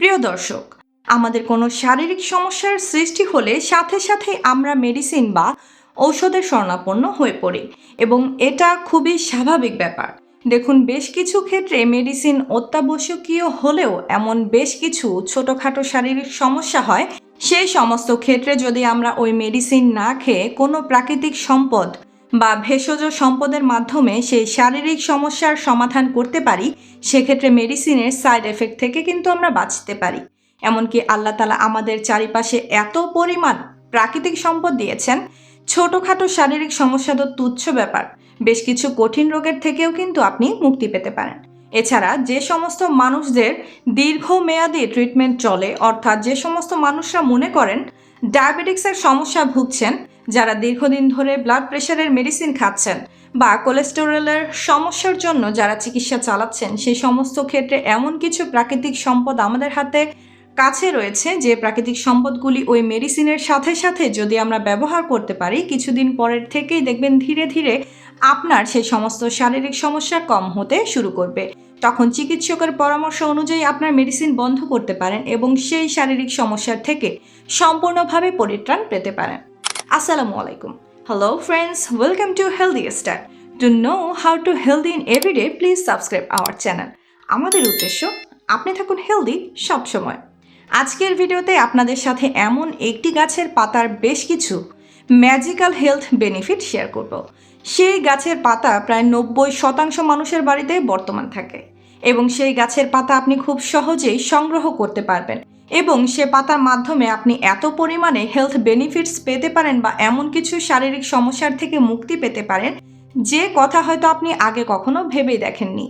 প্রিয় দর্শক, আমাদের কোনো শারীরিক সমস্যার সৃষ্টি হলে সাথে সাথে আমরা মেডিসিন বা ঔষধের শরণাপন্ন হয়ে পড়ি এবং এটা খুবই স্বাভাবিক ব্যাপার। দেখুন, বেশ কিছু ক্ষেত্রে মেডিসিন অত্যাবশ্যকীয় হলেও এমন বেশ কিছু ছোটোখাটো শারীরিক সমস্যা হয়। সেই সমস্ত ক্ষেত্রে যদি আমরা ওই মেডিসিন না খেয়ে কোনো প্রাকৃতিক সম্পদ বা ভেষজ সম্পদের মাধ্যমে সেই শারীরিক সমস্যার সমাধান করতে পারি, সেক্ষেত্রে মেডিসিনের সাইড এফেক্ট থেকে কিন্তু আমরা বাঁচতে পারি। এমনকি আল্লাহ তালা আমাদের চারিপাশে এত পরিমাণ প্রাকৃতিক সম্পদ দিয়েছেন। ছোটোখাটো শারীরিক সমস্যা তো তুচ্ছ ব্যাপার। বেশ কিছু কঠিন রোগের থেকেও কিন্তু আপনি মুক্তি পেতে পারেন। এছাড়া যে সমস্ত মানুষদের দীর্ঘমেয়াদী ট্রিটমেন্ট চলে, অর্থাৎ যে সমস্ত মানুষরা মনে করেন ডায়াবেটিক্সের সমস্যা ভুগছেন যারা দীর্ঘদিন ধরে ব্লাড প্রেশারের মেডিসিন খাচ্ছেন বা কোলেস্টেরলের সমস্যার জন্য যারা চিকিৎসা চালাচ্ছেন, সেই সমস্ত ক্ষেত্রে এমন কিছু প্রাকৃতিক সম্পদ আমাদের হাতে কাছে রয়েছে যে প্রাকৃতিক সম্পদগুলি ওই মেডিসিনের সাথে সাথে যদি আমরা ব্যবহার করতে পারি, কিছুদিন পরের থেকেই দেখবেন ধীরে ধীরে আপনার সেই সমস্ত শারীরিক সমস্যা কম হতে শুরু করবে। তখন চিকিৎসকের পরামর্শ অনুযায়ী আপনার মেডিসিন বন্ধ করতে পারেন এবং সেই শারীরিক সমস্যার থেকে সম্পূর্ণভাবে পরিত্রাণ পেতে পারেন। আসসালামু আলাইকুম hello friends welcome to healthy star to know how to healthy in everyday please subscribe our channel আমাদের উদ্দেশ্য, আপনি থাকুন হেলদি সবসময় আজকের ভিডিওতে আপনাদের সাথে এমন একটি গাছের পাতার বেশ কিছু ম্যাজিক্যাল হেলথ বেনিফিট শেয়ার করব। সেই গাছের পাতা প্রায় নব্বই শতাংশ মানুষের বাড়িতে বর্তমান থাকে এবং সেই গাছের পাতা আপনি খুব সহজেই সংগ্রহ করতে পারবেন। এবং সে পাতার মাধ্যমে আপনি এত পরিমাণে হেলথ বেনিফিটস পেতে পারেন বা এমন কিছু শারীরিক সমস্যার থেকে মুক্তি পেতে পারেন, যে কথা হয়তো আপনি আগে কখনো ভেবেই দেখেননি।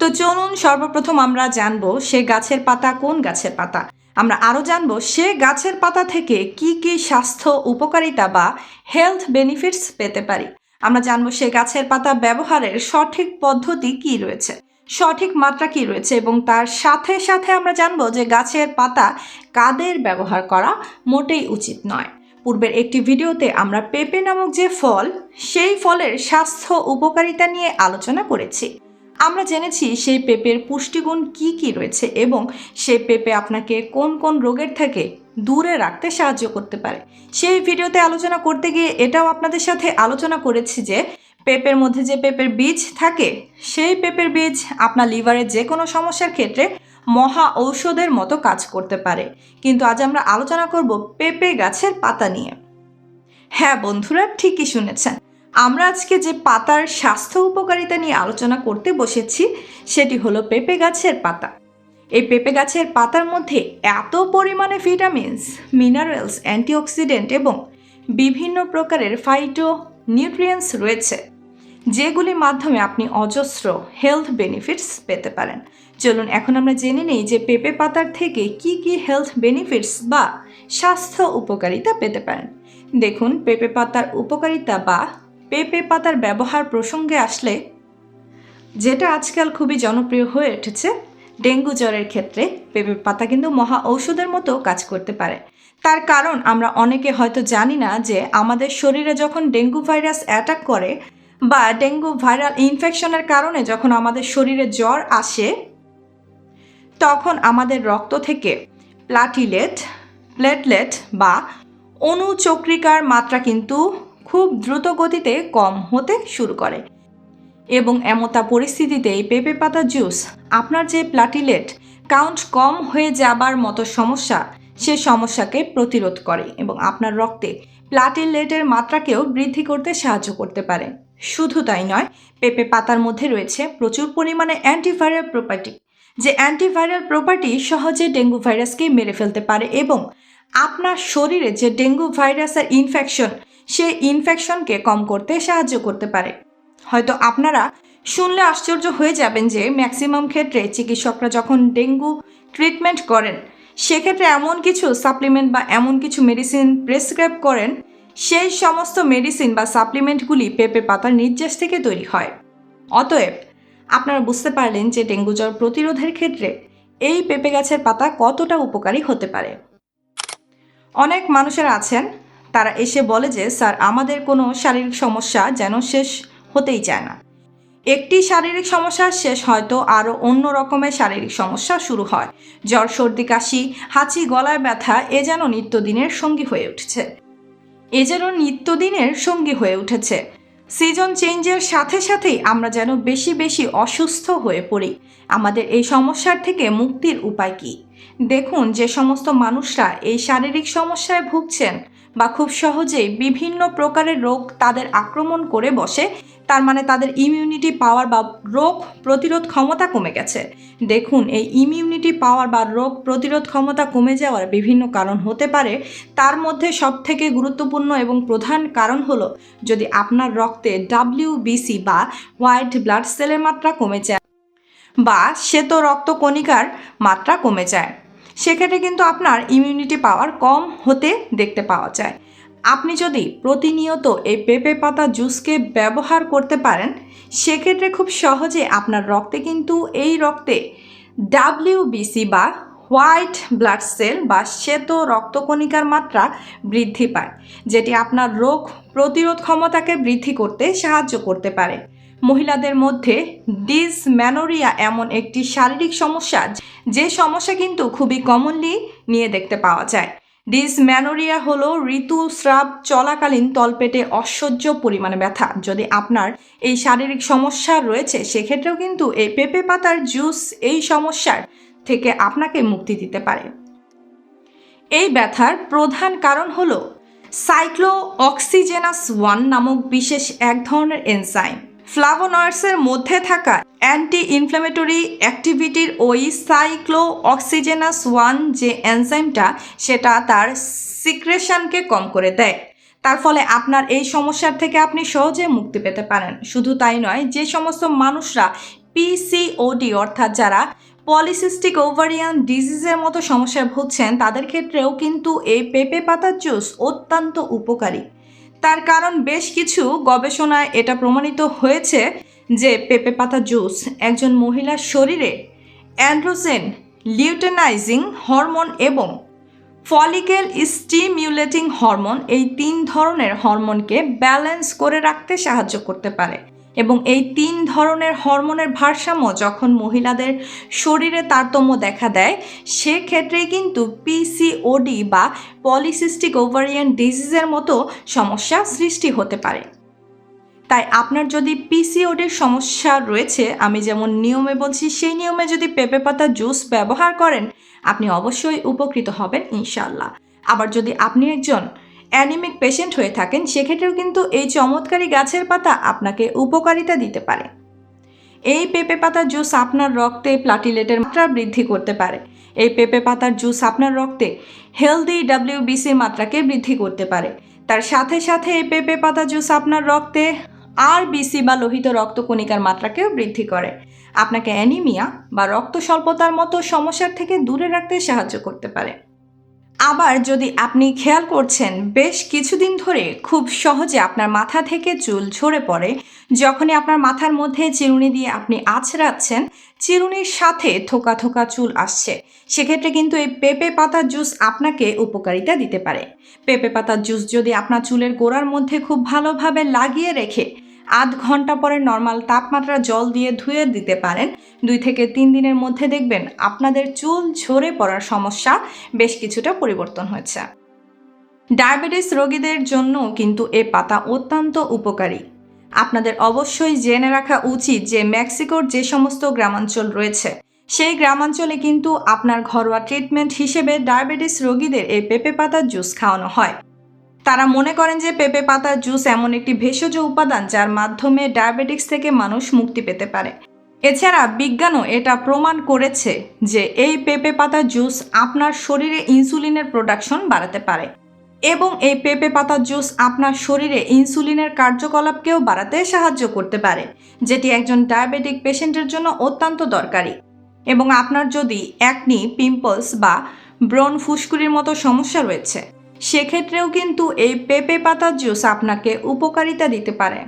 তো চলুন সর্বপ্রথম আমরা জানব সে গাছের পাতা কোন গাছের পাতা। আমরা আরও জানব সে গাছের পাতা থেকে কি কি স্বাস্থ্য উপকারিতা বা হেলথ বেনিফিটস পেতে পারি। আমরা জানব সে গাছের পাতা ব্যবহারের সঠিক পদ্ধতি কি রয়েছে। সঠিক মাত্রা কি রয়েছে এবং তার সাথে সাথে আমরা জানব যে গাছের পাতা কাদের ব্যবহার করা মোটেই উচিত নয়। পূর্বের একটি ভিডিওতে আমরা পেঁপে নামক যে ফল, সেই ফলের স্বাস্থ্য উপকারিতা নিয়ে আলোচনা করেছি। আমরা জেনেছি সেই পেঁপের পুষ্টিগুণ কি কি রয়েছে এবং সেই পেঁপে আপনাকে কোন কোন রোগের থেকে দূরে রাখতে সাহায্য করতে পারে। সেই ভিডিওতে আলোচনা করতে গিয়ে এটাও আপনাদের সাথে আলোচনা করেছি যে পেঁপের মধ্যে যে পেঁপের বীজ থাকে, সেই পেঁপের বীজ আপনার লিভারের যে কোনো সমস্যার ক্ষেত্রে মহা ঔষধের মতো কাজ করতে পারে। কিন্তু আজ আমরা আলোচনা করব পেঁপে গাছের পাতা নিয়ে। হ্যাঁ বন্ধুরা, ঠিকই শুনেছেন। আমরা আজকে যে পাতার স্বাস্থ্য উপকারিতা নিয়ে আলোচনা করতে বসেছি, সেটি হলো পেঁপে গাছের পাতা। এই পেঁপে গাছের পাতার মধ্যে এত পরিমাণে ভিটামিনস, মিনারেলস, অ্যান্টিঅক্সিডেন্ট এবং বিভিন্ন প্রকারের ফাইটো নিউট্রিয়েন্টস রয়েছে। যেগুলির মাধ্যমে আপনি অজস্র হেলথ বেনিফিটস পেতে পারেন। চলুন, এখন আমরা জেনে নেই যে পেঁপে পাতার থেকে কি কি হেলথ বেনিফিটস বা স্বাস্থ্য উপকারিতা পেতে পারেন। দেখুন, পেঁপে পাতার উপকারিতা বা পেঁপে পাতার ব্যবহার প্রসঙ্গে আসলে যেটা আজকাল খুবই জনপ্রিয় হয়ে উঠেছে, ডেঙ্গু জ্বরের ক্ষেত্রে পেঁপে পাতা কিন্তু মহা ঔষধের মতো কাজ করতে পারে। তার কারণ আমরা অনেকে হয়তো জানি না যে আমাদের শরীরে যখন ডেঙ্গু ভাইরাস অ্যাটাক করে বা ডেঙ্গু ভাইরাল ইনফেকশনের কারণে যখন আমাদের শরীরে জ্বর আসে, তখন আমাদের রক্ত থেকে প্লাটিলেট, প্লেটলেট বা অনুচক্রিকার মাত্রা কিন্তু খুব দ্রুত গতিতে কম হতে শুরু করে। এবং এমতা পরিস্থিতিতে এই পেঁপে পাতা জুস, আপনার যে প্লাটিলেট কাউন্ট কম হয়ে যাবার মতো সমস্যা, সে সমস্যাকে প্রতিরোধ করে এবং আপনার রক্তে প্লাটিলেটের মাত্রাকেও বৃদ্ধি করতে সাহায্য করতে পারে। শুধু তাই নয়, পেঁপে পাতার মধ্যে রয়েছে প্রচুর পরিমাণে অ্যান্টিভাইরাল প্রপার্টি যে অ্যান্টিভাইরাল প্রপার্টি সহজে ডেঙ্গু ভাইরাসকে মেরে ফেলতে পারে এবং আপনার শরীরে যে ডেঙ্গু ভাইরাসের ইনফেকশন সেই ইনফেকশনকে কম করতে সাহায্য করতে পারে। হয়তো আপনারা শুনলে আশ্চর্য হয়ে যাবেন যে ম্যাক্সিমাম ক্ষেত্রে চিকিৎসকরা যখন ডেঙ্গু ট্রিটমেন্ট করেন, সেক্ষেত্রে এমন কিছু সাপ্লিমেন্ট বা এমন কিছু মেডিসিন প্রেসক্রাইব করেন সেই সমস্ত মেডিসিন বা সাপ্লিমেন্টগুলি পেঁপে পাতার নির্যাস থেকে তৈরি হয়। অতএব, আপনারা বুঝতে পারলেন যে ডেঙ্গু জ্বর প্রতিরোধের ক্ষেত্রে এই পেঁপে গাছের পাতা কতটা উপকারী হতে পারে। অনেক মানুষেরা আছেন, তারা এসে বলে যে, স্যার, আমাদের কোনো শারীরিক সমস্যা যেন শেষ হতেই চায় না। একটি শারীরিক সমস্যা শেষ হয়তো আরও অন্য রকমের শারীরিক সমস্যা শুরু হয়। জ্বর, সর্দি, কাশি, হাঁচি, গলায় ব্যথা, এ যেন নিত্যদিনের সঙ্গী হয়ে উঠছে। এ যেন নিত্যদিনের সঙ্গী হয়ে উঠেছে। সিজন চেঞ্জের সাথে সাথেই আমরা যেন বেশি বেশি অসুস্থ হয়ে পড়ি। আমাদের এই সমস্যার থেকে মুক্তির উপায় কি? দেখুন যে সমস্ত মানুষরা এই শারীরিক সমস্যায় ভুগছেন বা খুব সহজেই বিভিন্ন প্রকারের রোগ তাদের আক্রমণ করে বসে, তার মানে তাদের ইমিউনিটি পাওয়ার বা রোগ প্রতিরোধ ক্ষমতা কমে গেছে। দেখুন, এই ইমিউনিটি পাওয়ার বা রোগ প্রতিরোধ ক্ষমতা কমে যাওয়ার বিভিন্ন কারণ হতে পারে। তার মধ্যে সবথেকে গুরুত্বপূর্ণ এবং প্রধান কারণ হলো, যদি আপনার রক্তে ডাব্লিউবিসি বা হোয়াইট ব্লাড সেলের মাত্রা কমে যায় বা শ্বেত রক্তকণিকার মাত্রা কমে যায়। সেক্ষেত্রে কিন্তু আপনার ইমিউনিটি পাওয়ার কম হতে দেখতে পাওয়া যায়। আপনি যদি প্রতিনিয়ত এই পেঁপে পাতা জুসকে ব্যবহার করতে পারেন, সেক্ষেত্রে খুব সহজে আপনার রক্তে কিন্তু এই রক্তে ডাব্লিউবিসি বা হোয়াইট ব্লাড সেল বা শ্বেত রক্তকণিকার মাত্রা বৃদ্ধি পায়, যেটি আপনার রোগ প্রতিরোধ ক্ষমতাকে বৃদ্ধি করতে সাহায্য করতে পারে। মহিলাদের মধ্যে ডিসম্যানোরিয়া এমন একটি শারীরিক সমস্যা যে সমস্যা কিন্তু খুবই কমনলি নিয়ে দেখতে পাওয়া যায়। ডিসম্যানোরিয়া হলো ঋতুস্রাব চলাকালীন তলপেটে অসহ্য পরিমাণে ব্যথা। যদি আপনার এই শারীরিক সমস্যা রয়েছে, সেক্ষেত্রেও কিন্তু এই পেঁপে পাতার জুস এই সমস্যার থেকে আপনাকে মুক্তি দিতে পারে। এই ব্যথার প্রধান কারণ হলো সাইক্লো অক্সিজেনাস ওয়ান নামক বিশেষ এক ধরনের এনজাইম। ফ্লাভোনয়েডসের মধ্যে থাকা অ্যান্টি ইনফ্ল্যামেটরি অ্যাক্টিভিটির ওই সাইক্লো অক্সিজেনাস ওয়ান যে এনজাইমটা সেটা তার সিক্রেশনকে কম করে দেয়। তার ফলে আপনার এই সমস্যার থেকে আপনি সহজে মুক্তি পেতে পারেন। শুধু তাই নয়, যে সমস্ত মানুষরা পিসিওডি অর্থাৎ যারা পলিসিস্টিক ওভারিয়ান ডিজিজের মতো সমস্যায় ভুগছেন, তাদের ক্ষেত্রেও কিন্তু এই পেঁপে পাতার জুস অত্যন্ত উপকারী। তার কারণ বেশ কিছু গবেষণায় এটা প্রমাণিত হয়েছে যে পেঁপে পাতা জুস একজন মহিলার শরীরে অ্যান্ড্রোজেন, লিউটেনাইজিং হরমোন এবং ফলিকেল স্টিমিউলেটিং হরমোন এই তিন ধরনের হরমোনকে ব্যালেন্স করে রাখতে সাহায্য করতে পারে। এবং এই তিন ধরনের হরমোনের ভারসাম্য যখন মহিলাদের শরীরে তারতম্য দেখা দেয়, সেক্ষেত্রেই কিন্তু পিসিওডি বা পলিসিস্টিক ওভারিয়ান ডিজিজের মতো সমস্যা সৃষ্টি হতে পারে। তাই আপনার যদি পিসিওডির সমস্যা রয়েছে, আমি যেমন নিয়মে বলছি, সেই নিয়মে যদি পেঁপে পাতা জুস ব্যবহার করেন, আপনি অবশ্যই উপকৃত হবেন ইনশাল্লাহ আবার যদি আপনি একজন অ্যানিমিক পেশেন্ট হয়ে থাকেন, সেক্ষেত্রেও কিন্তু এই চমৎকারী গাছের পাতা আপনাকে উপকারিতা দিতে পারে। এই পেঁপে পাতার জুস আপনার রক্তে প্লাটিলেটের মাত্রা বৃদ্ধি করতে পারে। এই পেঁপে পাতার জুস আপনার রক্তে হেলদি ডাব্লিউবিসির মাত্রাকে বৃদ্ধি করতে পারে। তার সাথে সাথে এই পেঁপে পাতা জুস আপনার রক্তে আর বিসি বা লোহিত রক্তকণিকার মাত্রাকেও বৃদ্ধি করে। আপনাকে অ্যানিমিয়া বা রক্ত স্বল্পতার মতো সমস্যার থেকে দূরে রাখতে সাহায্য করতে পারে। আবার যদি আপনি খেয়াল করছেন, বেশ কিছুদিন ধরে খুব সহজে আপনার মাথা থেকে চুল ঝরে পড়ে। যখনই আপনার মাথার মধ্যে চিরুনি দিয়ে আপনি আছড়াচ্ছেন, চিরুনির সাথে থোকা থোকা চুল আসছে। সেক্ষেত্রে কিন্তু এই পেঁপে পাতার জুস আপনাকে উপকারিতা দিতে পারে। পেঁপে পাতার জুস যদি আপনার চুলের গোড়ার মধ্যে খুব ভালোভাবে লাগিয়ে রেখে আধ ঘণ্টা পরে নর্মাল তাপমাত্রা জল দিয়ে ধুয়ে দিতে পারেন। দুই থেকে তিন দিনের মধ্যে দেখবেন আপনাদের চুল ঝরে পড়ার সমস্যা বেশ কিছুটা পরিবর্তন হয়েছে। ডায়াবেটিস রোগীদের জন্য কিন্তু এ পাতা অত্যন্ত উপকারী। আপনাদের অবশ্যই জেনে রাখা উচিত যে মেক্সিকোর যে সমস্ত গ্রামাঞ্চল রয়েছে, সেই গ্রামাঞ্চলে কিন্তু আপনার ঘরোয়া ট্রিটমেন্ট হিসেবে ডায়াবেটিস রোগীদের এই পেঁপে পাতার জুস খাওয়ানো হয়। তারা মনে করেন যে পেঁপে পাতার জুস এমন একটি ভেষজ উপাদান যার মাধ্যমে ডায়াবেটিক্স থেকে মানুষ মুক্তি পেতে পারে। এছাড়া বিজ্ঞানও এটা প্রমাণ করেছে যে এই পেঁপে পাতা জুস আপনার শরীরে ইনসুলিনের প্রোডাকশন বাড়াতে পারে এবং এই পেঁপে পাতার জুস আপনার শরীরে ইনসুলিনের কার্যকলাপকেও বাড়াতে সাহায্য করতে পারে, যেটি একজন ডায়াবেটিক পেশেন্টের জন্য অত্যন্ত দরকারি। এবং আপনার যদি অ্যাকনি পিম্পলস বা ব্রণ ফুসকুড়ির মতো সমস্যা রয়েছে সেক্ষেত্রেও কিন্তু এই পেঁপে পাতার জুস আপনাকে উপকারিতা দিতে পারে।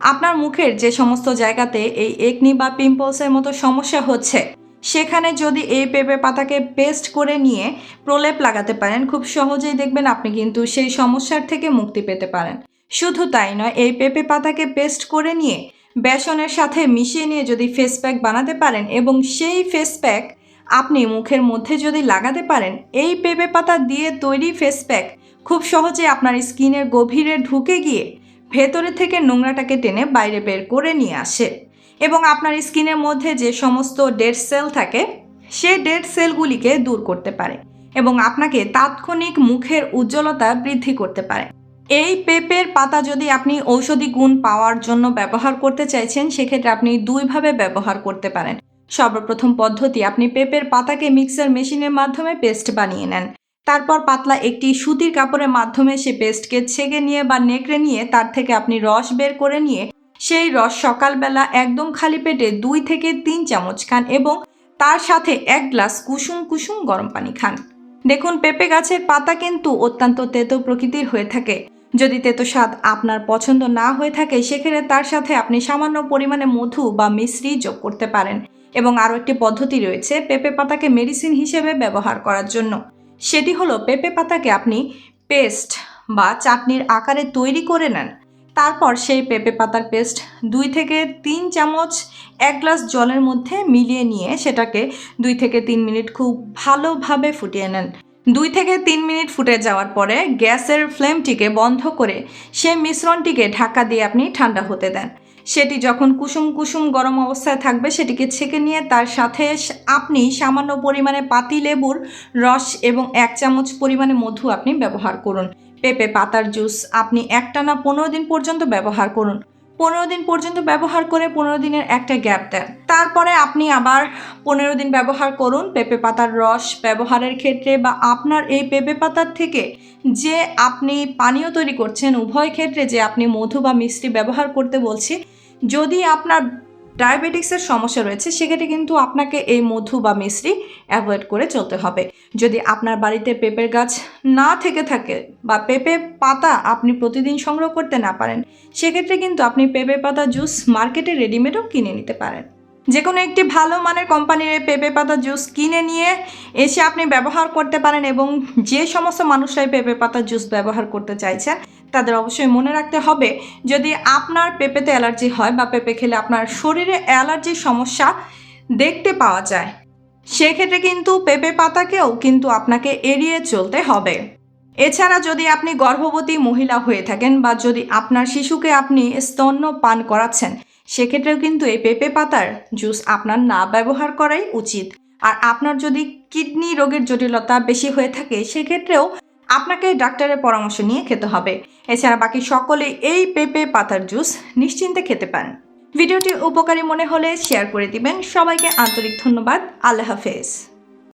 আপনার মুখের যে সমস্ত জায়গাতে এই একনি বা পিম্পলসের মতো সমস্যা হচ্ছে, সেখানে যদি এই পেঁপে পাতাকে পেস্ট করে নিয়ে প্রলেপ লাগাতে পারেন, খুব সহজেই দেখবেন আপনি কিন্তু সেই সমস্যার থেকে মুক্তি পেতে পারেন। শুধু তাই নয়, এই পেঁপে পাতাকে পেস্ট করে নিয়ে, বেসনের সাথে মিশিয়ে নিয়ে যদি ফেস প্যাক বানাতে পারেন এবং সেই ফেস প্যাক আপনি মুখের মধ্যে যদি লাগাতে পারেন, এই পেঁপে পাতা দিয়ে তৈরি ফেস প্যাক খুব সহজে আপনার স্কিনের গভীরে ঢুকে গিয়ে ভেতরে থেকে নোংরাটাকে টেনে বাইরে বের করে নিয়ে আসে। এবং আপনার স্কিনের মধ্যে যে সমস্ত ডেড সেল থাকে সেই ডেড সেলগুলিকে দূর করতে পারে এবং আপনাকে তাৎক্ষণিক মুখের উজ্জ্বলতা বৃদ্ধি করতে পারে। এই পেঁপের পাতা যদি আপনি ঔষধি গুণ পাওয়ার জন্য ব্যবহার করতে চাইছেন, সেক্ষেত্রে আপনি দুইভাবে ব্যবহার করতে পারেন। সর্বপ্রথম পদ্ধতি, আপনি পেঁপের পাতাকে মিক্সার মেশিনের মাধ্যমে পেস্ট বানিয়ে নেন। তারপর পাতলা একটি সুতির কাপড়ের মাধ্যমে সে পেস্টকে ছেঁকে নিয়ে বা নেকড়ে নিয়ে তার থেকে আপনি রস বের করে নিয়ে সেই রস সকালবেলা একদম খালি পেটে দুই থেকে তিন চামচ খান এবং তার সাথে এক গ্লাস কুসুম কুসুম গরম পানি খান। দেখুন, পেঁপে গাছের পাতা কিন্তু অত্যন্ত তেতো প্রকৃতির হয়ে থাকে। যদি তেতো স্বাদ আপনার পছন্দ না হয়ে থাকে সেক্ষেত্রে তার সাথে আপনি সামান্য পরিমাণে মধু বা মিশ্রি যোগ করতে পারেন। এবং আরও একটি পদ্ধতি রয়েছে পেঁপে পাতাকে মেডিসিন হিসেবে ব্যবহার করার জন্য। সেটি হলো, পেঁপে পাতাকে আপনি পেস্ট বা চাটনির আকারে তৈরি করে নেন। তারপর সেই পেঁপে পাতার পেস্ট দুই থেকে তিন চামচ এক গ্লাস জলের মধ্যে মিলিয়ে নিয়ে সেটাকে দুই থেকে তিন মিনিট খুব ভালোভাবে ফুটিয়ে নেন। দুই থেকে তিন মিনিট ফুটে যাওয়ার পরে গ্যাসের ফ্লেমটিকে বন্ধ করে সেই মিশ্রণটিকে ঢাকা দিয়ে আপনি ঠান্ডা হতে দেন। সেটি যখন কুসুম কুসুম গরম অবস্থায় থাকবে, সেটিকে ছেঁকে নিয়ে তার সাথে আপনি সামান্য পরিমাণে পাতি লেবুর রস এবং এক চামচ পরিমাণে মধু আপনি ব্যবহার করুন। পেঁপে পাতার জুস আপনি একটানা পনেরো দিন পর্যন্ত ব্যবহার করুন। পনেরো দিন পর্যন্ত ব্যবহার করে পনেরো দিনের একটা গ্যাপ দেন। তারপরে আপনি আবার পনেরো দিন ব্যবহার করুন। পেঁপে পাতার রস ব্যবহারের ক্ষেত্রে বা আপনার এই পেঁপে পাতার থেকে যে আপনি পানীয় তৈরি করছেন, উভয় ক্ষেত্রে যে আপনি মধু বা মিষ্টি ব্যবহার করতে বলছি, যদি আপনার ডায়াবেটিক্সের সমস্যা রয়েছে, সেক্ষেত্রে কিন্তু আপনাকে এই মধু বা মিশ্রি অ্যাভয়েড করে চলতে হবে। যদি আপনার বাড়িতে পেঁপের গাছ না থেকে থাকে বা পেঁপে পাতা আপনি প্রতিদিন সংগ্রহ করতে না পারেন, সেক্ষেত্রে কিন্তু আপনি পেঁপে পাতা জুস মার্কেটে রেডিমেডও কিনে নিতে পারেন। যে কোনো একটি ভালো মানের কোম্পানির এই পেঁপে পাতা জুস কিনে নিয়ে এসে আপনি ব্যবহার করতে পারেন এবং যে সমস্ত মানুষরাই পেঁপে পাতা জুস ব্যবহার করতে চাইছেন তাদের অবশ্যই মনে রাখতে হবে, যদি আপনার পেঁপেতে অ্যালার্জি হয় বা পেঁপে খেলে আপনার শরীরে অ্যালার্জির সমস্যা দেখতে পাওয়া যায়, সেক্ষেত্রে কিন্তু পেঁপে পাতাকেও কিন্তু আপনাকে এড়িয়ে চলতে হবে। এছাড়া যদি আপনি গর্ভবতী মহিলা হয়ে থাকেন বা যদি আপনার শিশুকে আপনি স্তন্য পান করাচ্ছেন, সেক্ষেত্রেও কিন্তু এই পেঁপে পাতার জুস আপনার না ব্যবহার করাই উচিত। আর আপনার যদি কিডনি রোগের জটিলতা বেশি হয়ে থাকে, সেক্ষেত্রেও আপনাকে ডাক্তারের পরামর্শ নিয়ে খেতে হবে। এছাড়া বাকি সকলে এই পেঁপে পাতার জুস নিশ্চিন্তে খেতে পান ভিডিওটি উপকারী মনে হলে শেয়ার করে দিবেন। সবাইকে আন্তরিক ধন্যবাদ। আল্লাহ হাফেজ।